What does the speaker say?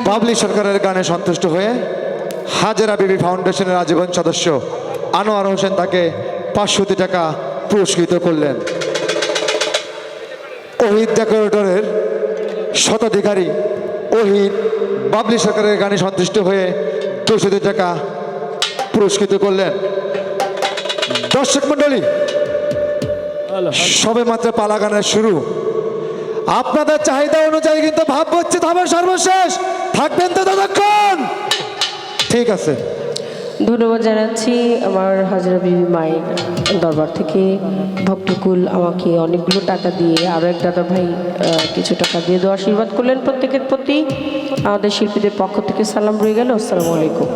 বাবলি সরকারের গানে সন্তুষ্ট হয়ে হাজেরা বিবি ফাউন্ডেশনের আজীবন সদস্য আনোয়ার হোসেন তাকে পাঁচশো টাকা পুরস্কৃত করলেন। ওহিদ ডেকোরেটরের শতাধিকারী অহিত বাবলি সরকারের গানে সন্তুষ্ট হয়ে দুশো টাকা পুরস্কৃত করলেন। দর্শক মণ্ডলী সবে মাত্র পালা গানের শুরু। আপনাদের চাহিদা অনুযায়ী কিন্তু ভাব হচ্ছে হবে সর্বশেষ। থাকবেন তো ততক্ষণ। ঠিক আছে। ধন্যবাদ জানাচ্ছি আমার হাজরা বিবি মায়ের দরবার থেকে। ভক্তকুল আমাকে অনেকগুলো টাকা দিয়ে আরও এক দাদা ভাই কিছু টাকা দিয়ে দেওয়া আশীর্বাদ করলেন প্রত্যেকের প্রতি। আমাদের শিল্পীদের পক্ষ থেকে সালাম রয়ে গেল। আসসালামু আলাইকুম।